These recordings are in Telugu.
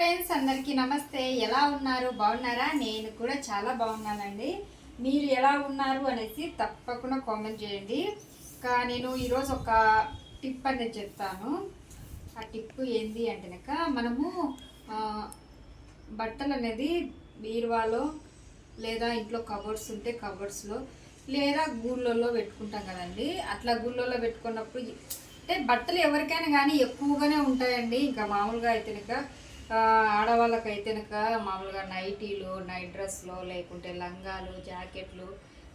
ఫ్రెండ్స్ అందరికీ నమస్తే. ఎలా ఉన్నారు? బాగున్నారా? నేను కూడా చాలా బాగున్నానండి. మీరు ఎలా ఉన్నారు అనేసి తప్పకుండా కామెంట్ చేయండి. ఇంకా నేను ఈరోజు ఒక టిప్ అనేది చెప్తాను. ఆ టిప్ ఏంది అంటే మనము బట్టలు అనేది బీరువాలో లేదా ఇంట్లో కబోర్డ్స్ ఉంటే కబోర్డ్స్లో లేదా గూళ్ళల్లో పెట్టుకుంటాం కదండి. అట్లా గూళ్ళల్లో పెట్టుకున్నప్పుడు అంటే బట్టలు ఎవరికైనా కానీ ఎక్కువగానే ఉంటాయండి. ఇంకా మామూలుగా అయితే ఆడవాళ్ళకైతే కనుక మామూలుగా నైటీలు నైట్ డ్రెస్లు లేకుంటే లంగాలు జాకెట్లు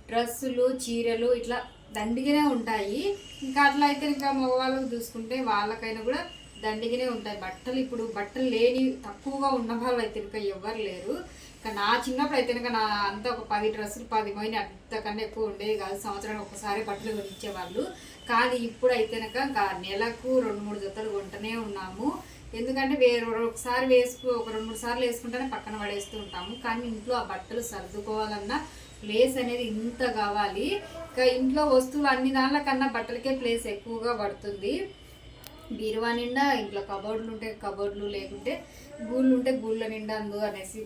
డ్రెస్సులు చీరలు ఇట్లా దండిగానే ఉంటాయి. ఇంకా అట్లా అయితే ఇంకా మగవాళ్ళకి చూసుకుంటే వాళ్ళకైనా కూడా దండిగానే ఉంటాయి. బట్టలు ఇప్పుడు బట్టలు లేని తక్కువగా ఉన్న వాళ్ళు అయితే ఇంకా ఎవ్వరు లేరు. ఇంకా నా చిన్నప్పుడు అయితే కనుక నా అంతా ఒక పది డ్రెస్సులు పది పోయిన అంతకన్నా ఎక్కువ ఉండేది కాదు. సంవత్సరానికి ఒకసారి బట్టలు కొనిచ్చేవాళ్ళు. కానీ ఇప్పుడు అయితే కనుక ఇంకా నెలకు రెండు మూడు జతలు కొంటనే ఉన్నాము. ఎందుకంటే వేరే ఒకసారి వేసుకు ఒక రెండు మూడు సార్లు వేసుకుంటేనే పక్కన పడేస్తూ ఉంటాము. కానీ ఇంట్లో ఆ బట్టలు సర్దుకోవాలన్నా ప్లేస్ అనేది ఇంత కావాలి. ఇంకా ఇంట్లో వస్తువులు అన్ని దానిల కన్నా బట్టలకే ప్లేస్ ఎక్కువగా పడుతుంది. బీరువా నిండా ఇంట్లో కబోర్డులు ఉంటే కబోర్డులు లేకుంటే గూళ్ళు ఉంటే గూళ్ళ నిండా అందు అనేసి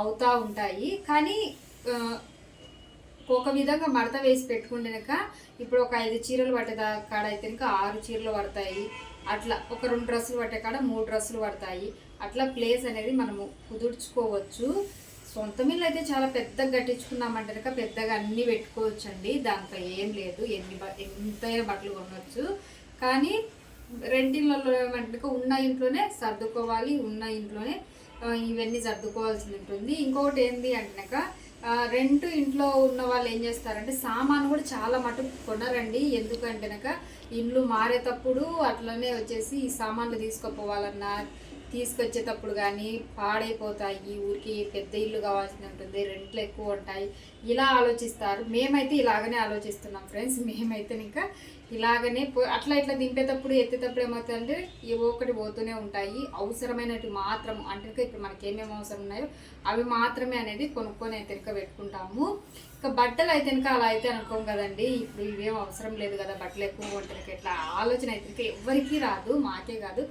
అవుతూ ఉంటాయి. కానీ ఒక విధంగా మడత వేసి పెట్టుకుంటేనక ఇప్పుడు ఒక ఐదు చీరలు పట్టే కాడ అయితే ఇంకా ఆరు చీరలు పడతాయి. అట్లా ఒక రెండు డ్రెస్సులు పట్టే కాడ మూడు డ్రెస్సులు పడతాయి. అట్లా ప్లేస్ అనేది మనము కుదుర్చుకోవచ్చు. సొంత మిల్లు అయితే చాలా పెద్దగా కట్టించుకున్నామంటే కనుక పెద్దగా అన్నీ పెట్టుకోవచ్చు అండి దాంట్లో ఏం లేదు. ఎన్ని బ ఎంతైనా బట్టలు కొనవచ్చు కానీ రెంటిళ్ళలో ఏమంటే ఉన్న ఇంట్లోనే సర్దుకోవాలి. ఉన్న ఇంట్లోనే ఇవన్నీ సర్దుకోవాల్సి ఉంటుంది. ఇంకొకటి ఏంటి అంటే రెంట్ ఇంట్లో ఉన్న వాళ్ళు ఏం చేస్తారంటే సామాను కూడా చాలా మటుకు కొనరండి. ఎందుకంటేనక ఇండ్లు మారేటప్పుడు అట్లనే వచ్చేసి ఈ సామాన్లు తీసుకుపోవాలన్నా తీసుకొచ్చేటప్పుడు కానీ పాడైపోతాయి. ఊరికి పెద్ద ఇల్లు కావాల్సి ఉంటుంది. రెంట్లు ఎక్కువ ఉంటాయి. ఇలా ఆలోచిస్తారు. మేమైతే ఇలాగనే ఆలోచిస్తున్నాం ఫ్రెండ్స్. మేమైతే ఇంకా ఇలాగనే అట్లా ఇట్లా దింపేటప్పుడు ఎత్తేటప్పుడు ఏమవుతుందంటే ఏవో ఒకటి పోతూనే ఉంటాయి. అవసరమైనవి మాత్రం అంటే ఇప్పుడు మనకి ఏమేమి అవసరం ఉన్నాయో అవి మాత్రమే అనేది కొనుక్కొని అయితే ఇంకా పెట్టుకుంటాము. ఇంకా బట్టలు అయితే ఇంకా అలా అయితే అనుకోం కదండి. ఇప్పుడు ఇవేం అవసరం లేదు కదా బట్టలు ఎక్కువ ఉంటాయి ఇట్లా ఆలోచన అయితే ఇంకా ఎవరికీ రాదు. మాకే కాదు.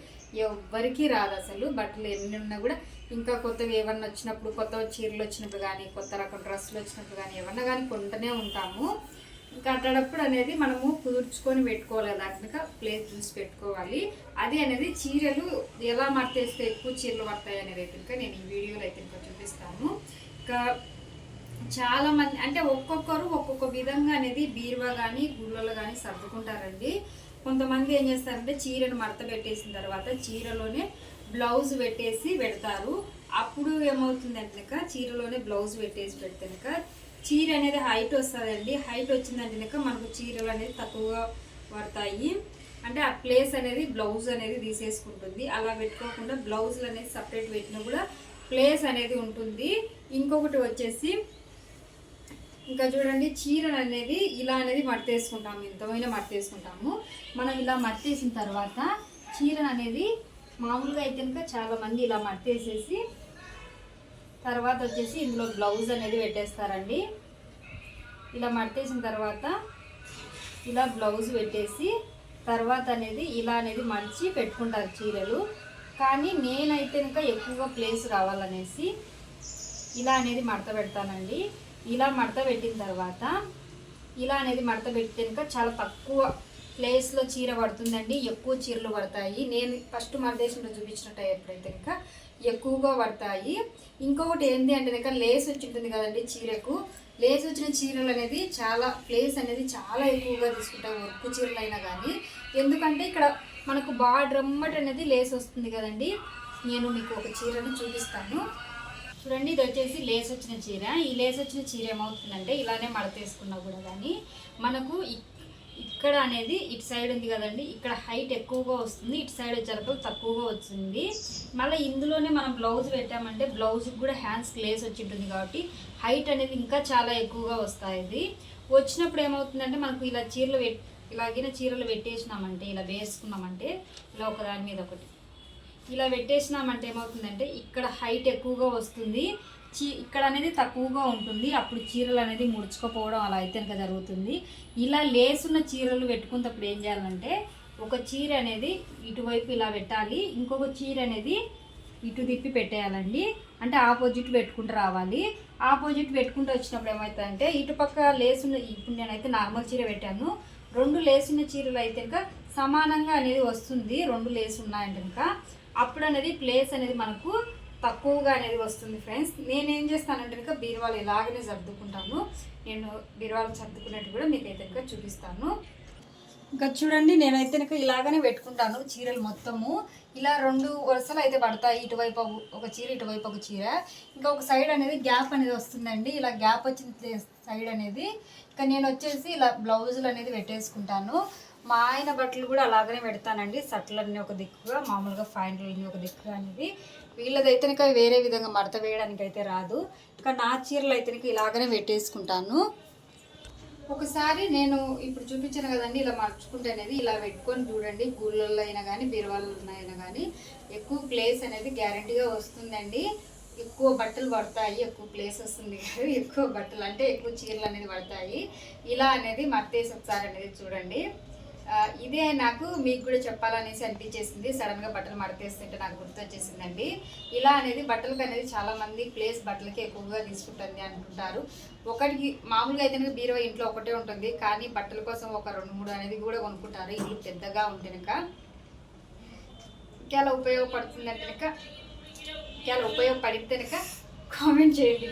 ఎవ్వరికీ రాదు అసలు బట్టలు ఎన్ని ఉన్నా కూడా ఇంకా కొత్తవి ఏమన్నా వచ్చినప్పుడు కొత్త చీరలు వచ్చినప్పుడు కానీ కొత్త రకం డ్రెస్సులు వచ్చినప్పుడు కానీ ఏమన్నా కానీ కొంటూనే ఉంటాము. ఇంకా అట్లాడప్పుడు అనేది మనము కుదుర్చుకొని పెట్టుకోవాలి కదా ప్లేస్ చూసి పెట్టుకోవాలి. అది అనేది చీరలు ఎలా మడతేస్తే ఎక్కువ చీరలు పడతాయి అనేది అయితే ఇంకా నేను ఈ వీడియోలో అయితే ఇంకా చూపిస్తాను. ఇంకా చాలా మంది అంటే ఒక్కొక్కరు ఒక్కొక్క విధంగా అనేది బీరువా కానీ గుళ్ళలో కానీ సర్దుకుంటారండి. కొంతమంది ఏం చేస్తారంటే చీరను మడత పెట్టేసిన తర్వాత చీరలోనే బ్లౌజ్ పెట్టేసి పెడతారు. అప్పుడు ఏమవుతుందంటే అంటే చీరలోనే బ్లౌజ్ పెట్టేసి పెడితే చీర అనేది హైట్ వస్తుందండి. హైట్ వచ్చిందంటే కనుక మనకు చీరలు అనేది తక్కువగా పడతాయి. అంటే ఆ ప్లేస్ అనేది బ్లౌజ్ అనేది తీసేసుకుంటుంది. అలా పెట్టుకోకుండా బ్లౌజులు అనేది సపరేట్ పెట్టినా కూడా ప్లేస్ అనేది ఉంటుంది. ఇంకొకటి వచ్చేసి ఇంకా చూడండి చీర అనేది ఇలా అనేది మట్టేసుకుంటాము ఇంతమైన మట్టేసుకుంటాము మనం ఇలా మట్టేసిన తర్వాత చీర అనేది మామూలుగా అయితే కనుక చాలామంది ఇలా మట్టేసేసి తర్వాత వచ్చేసి ఇందులో బ్లౌజ్ అనేది పెట్టేస్తారండి. ఇలా మట్టేసిన తర్వాత ఇలా బ్లౌజ్ పెట్టేసి తర్వాత అనేది ఇలా అనేది మడిచి పెట్టుకుంటారు చీరలు. కానీ నేనైతే ఇంకా ఎక్కువగా ప్లేస్ కావాలనేసి ఇలా అనేది మడత పెడతానండి. ఇలా మడత పెట్టిన తర్వాత ఇలా అనేది మడత పెడితే కనుక చాలా తక్కువ ప్లేస్లో చీర పడుతుందండి. ఎక్కువ చీరలు పడతాయి. నేను ఫస్ట్ మన దేశంలో చూపించినట్టు ఎప్పుడైతే ఇంకా ఎక్కువగా పడతాయి. ఇంకొకటి ఏంటి అంటే కనుక లేస్ వచ్చి ఉంటుంది కదండి చీరకు. లేస్ వచ్చిన చీరలు అనేది చాలా ప్లేస్ అనేది చాలా ఎక్కువగా తీసుకుంటాం. వర్క్ చీరలు అయినా కానీ. ఎందుకంటే ఇక్కడ మనకు బాగా డ్రమ్మట్ అనేది లేస్ వస్తుంది కదండి. నేను మీకు ఒక చీరను చూపిస్తాను. చూడండి ఇది వచ్చేసి లేస్ వచ్చిన చీర. ఈ లేస్ వచ్చిన చీర ఏమవుతుందంటే ఇలానే మడతేసుకున్నా కూడా కానీ మనకు ఇక్కడ అనేది ఇటు సైడ్ ఉంది కదండి ఇక్కడ హైట్ ఎక్కువగా వస్తుంది ఇటు సైడ్ వచ్చేటప్పుడు తక్కువగా వచ్చింది మళ్ళీ ఇందులోనే మనం బ్లౌజ్ పెట్టామంటే బ్లౌజ్కి కూడా హ్యాండ్స్ లేస్ వచ్చి ఉంటుంది కాబట్టి హైట్ అనేది ఇంకా చాలా ఎక్కువగా వస్తాయి ఇది వచ్చినప్పుడు ఏమవుతుందంటే మనకు ఇలా చీరలు పెట్ ఇలాగిన చీరలు పెట్టేసినామంటే ఇలా వేసుకున్నామంటే ఇలా ఒకదాని మీద ఒకటి. ఇలా పెట్టేసినామంటే ఏమవుతుందంటే ఇక్కడ హైట్ ఎక్కువగా వస్తుంది. చీ ఇక్కడ అనేది తక్కువగా ఉంటుంది. అప్పుడు చీరలు అనేది ముడుచుకుపోవడం అలా అయితే కనుక జరుగుతుంది. ఇలా లేసున్న చీరలు పెట్టుకున్నప్పుడు ఏం చేయాలంటే ఒక చీర అనేది ఇటువైపు ఇలా పెట్టాలి. ఇంకొక చీర అనేది ఇటు తిప్పి పెట్టేయాలండి. అంటే ఆపోజిట్ పెట్టుకుంటూ రావాలి. ఆపోజిట్ పెట్టుకుంటూ వచ్చినప్పుడు ఏమవుతుందంటే ఇటుపక్క లేసున్న ఇప్పుడు నేనైతే నార్మల్ చీర పెట్టాను. రెండు లేసున్న చీరలు అయితే ఇంకా సమానంగా అనేది వస్తుంది. రెండు లేస్ ఉన్నాయంటే ఇంకా. అప్పుడు అనేది ప్లేస్ అనేది మనకు తక్కువగా అనేది వస్తుంది ఫ్రెండ్స్. నేనేం చేస్తానంటే ఇంకా బీరువాలు ఇలాగనే సర్దుకుంటాను. నేను బీరువాలు సర్దుకున్నట్టు కూడా మీకు అయితే ఇంకా చూపిస్తాను. ఇంకా చూడండి నేనైతే ఇంకా ఇలాగనే పెట్టుకుంటాను చీరలు మొత్తము. ఇలా రెండు వరుసలు అయితే పడతాయి. ఇటువైపు ఒక- చీర ఇటువైపు ఒక చీర. ఇంకా ఒక సైడ్ అనేది గ్యాప్ అనేది వస్తుందండి. ఇలా గ్యాప్ వచ్చిన సైడ్ అనేది. ఇంకా నేను వచ్చేసి ఇలా బ్లౌజులు అనేది పెట్టేసుకుంటాను. మా ఆయన బట్టలు కూడా అలాగనే పెడతానండి. సట్లన్నీ ఒక దిక్కుగా మామూలుగా ఫైనల్ని ఒక దిక్కుగా అనేది వీళ్ళదైతే ఇంకా వేరే విధంగా మడత వేయడానికి అయితే రాదు. ఇంకా నా చీరలు అయితే ఇలాగనే పెట్టేసుకుంటాను. ఒకసారి నేను ఇప్పుడు చూపించాను కదండి ఇలా మర్చుకుంటే అనేది ఇలా పెట్టుకొని చూడండి. గూళ్ళల్లో అయినా కానీ బీరువాళ్ళలో అయినా కానీ ఎక్కువ ప్లేస్ అనేది గ్యారంటీగా వస్తుందండి. ఎక్కువ బట్టలు పడతాయి ఎక్కువ ప్లేస్ వస్తుంది కాదు ఎక్కువ బట్టలు అంటే ఎక్కువ చీరలు అనేది పడతాయి. ఇలా అనేది మర్తేసి ఒకసారి అనేది చూడండి. ఇదే నాకు మీకు కూడా చెప్పాలనేసి అనిపించేసింది. సడన్గా బట్టలు మడతేస్తుంటే నాకు గుర్తొచ్చేసిందండి. ఇలా అనేది బట్టలకు అనేది చాలామంది ప్లేస్ బట్టలకి ఎక్కువగా తీసుకుంటుంది అనుకుంటారు ఒకటికి మామూలుగా అయితే బీరువా ఇంట్లో ఒకటే ఉంటుంది. కానీ బట్టల కోసం ఒక రెండు మూడు అనేది కూడా కొనుక్కుంటారు. ఇల్లు పెద్దగా ఉంటే కనుక. ఇంకెలా ఉపయోగపడుతుంది అంటే కనుక ఇంకెలా ఉపయోగపడితే కనుక కామెంట్ చేయండి.